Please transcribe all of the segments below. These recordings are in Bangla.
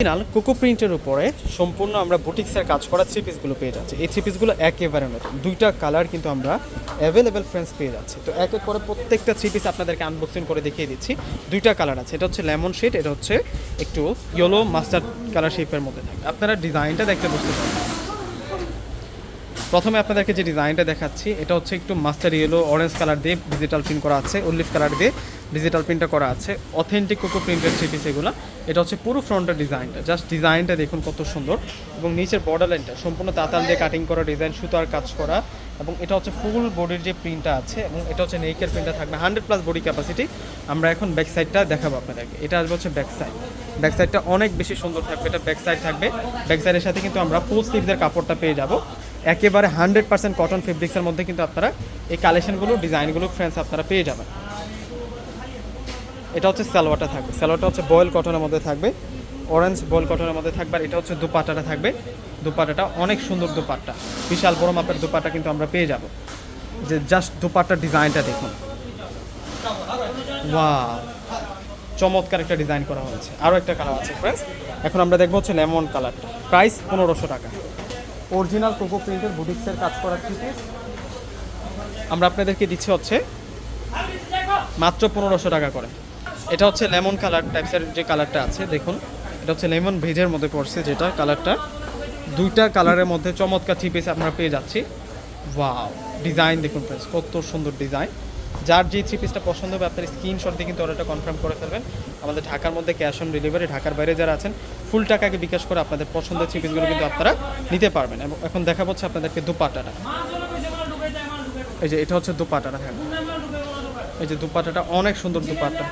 অরিজিনাল কোকো প্রিন্টের উপরে সম্পূর্ণ আমরা বুটিক্সের কাজ করা থ্রি পিসগুলো পেয়ে যাচ্ছি। এই থ্রি পিসগুলো একেবারে নতুন। দুইটা কালার কিন্তু আমরা অ্যাভেলেবেল ফ্রেন্ডস পেয়ে যাচ্ছি। তো এক এক করে প্রত্যেকটা থ্রি পিস আপনাদেরকে আনবক্সিং করে দেখিয়ে দিচ্ছি। দুইটা কালার আছে। এটা হচ্ছে লেমন শেড এটা হচ্ছে একটু ইয়েলো মাস্টার্ড কালার শেপের মধ্যে থাকে। আপনারা ডিজাইনটা দেখতে বুঝতে পারবেন। প্রথমে আপনাদেরকে যে ডিজাইনটা দেখাচ্ছি, এটা হচ্ছে একটু মাস্টার ইয়েলো অরেঞ্জ কালার দিয়ে ডিজিটাল প্রিন্ট করা আছে উল্লিফ কালার দিয়ে ডিজিটাল প্রিন্টটা করা আছে অথেন্টিক কোকো প্রিন্টের থ্রি পিস এগুলো। এটা হচ্ছে পুরো ফ্রন্টের ডিজাইনটা জাস্ট ডিজাইনটা দেখুন কত সুন্দর। এবং নিচের বর্ডার লাইনটা সম্পূর্ণ তাতাল দিয়ে কাটিং করা ডিজাইন সুতার কাজ করা, এবং এটা হচ্ছে ফুল বডির যে প্রিন্টটা আছে, এবং এটা হচ্ছে নেকের প্রিন্টটা থাকবে হান্ড্রেড প্লাস বডি ক্যাপাসিটি আমরা এখন ব্যাক সাইডটা দেখাবো আপনাদেরকে, এটা আসবে হচ্ছে ব্যাক সাইড ব্যাক সাইডটা অনেক বেশি সুন্দর থাকবে, এটা ব্যাক সাইড থাকবে। ব্যাক সাইডের সাথে কিন্তু আমরা ফুল স্লিভসের কাপড়টা পেয়ে যাব। একেবারে হান্ড্রেড পার্সেন্ট কটন ফেব্রিক্সের মধ্যে কিন্তু আপনারা এই কালেকশনগুলো ডিজাইনগুলো ফ্রেন্ডস আপনারা পেয়ে যাবেন। এটা হচ্ছে সালোয়ারটা থাকবে। সালোয়ারটা হচ্ছে বয়েল কটনের মধ্যে থাকবে। অরেঞ্জ বয়েল কটনের মধ্যে থাকবে আর এটা হচ্ছে দুপাটাটা থাকবে। দুপাটাটা অনেক সুন্দর দুপাট্টা। বিশাল বড় মাপের দুপাট্টা কিন্তু আমরা পেয়ে যাব। যে জাস্ট দুপাট্টার ডিজাইনটা দেখুন। ওয়া চমৎকার একটা ডিজাইন করা হয়েছে। আরও একটা কালার আছে ফ্রেন্ডস এখন আমরা দেখব হচ্ছে লেমন কালারটা প্রাইস পনেরোশো টাকা। অরিজিনাল কোকো প্রিন্টের বুটিক্সের কাজ করা থ্রি পিস আমরা আপনাদেরকে দিচ্ছি হচ্ছে মাত্র পনেরোশো টাকা করে। এটা হচ্ছে লেমন কালার টাইপসের যে কালারটা আছে, দেখুন, এটা হচ্ছে লেমন ভেজের মধ্যে পড়ছে যেটা কালারটা। দুইটা কালারের মধ্যে চমৎকার থ্রি পিস আমরা পেয়ে যাচ্ছি। ওয়াও ডিজাইন দেখুন ফ্রেন্ডস কত সুন্দর ডিজাইন যার যে থ্রি পিসটা পছন্দ হবে আপনার স্ক্রিনশট দিয়ে কিন্তু অর্ডারটা কনফার্ম করে ফেলবেন। আমাদের ঢাকার মধ্যে ক্যাশ অন ডেলিভারি ঢাকার বাইরে যারা আছেন ফুল টাকাকে বিকাশ করে আপনাদের পছন্দের থ্রি পিসগুলো কিন্তু আপনারা নিতে পারবেন। এবং এখন দেখা হচ্ছে আপনাদেরকে দুপাটাটা। এই যে এটা হচ্ছে দুপাটাটা থাকবে এই যে দুপাটাটা অনেক সুন্দর দুপাট্টা।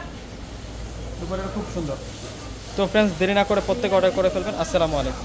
দুপাটাটা খুব সুন্দর। তো ফ্রেন্ডস দেরি না করে প্রত্যেক অর্ডার করে ফেলবেন। আসসালামু আলাইকুম।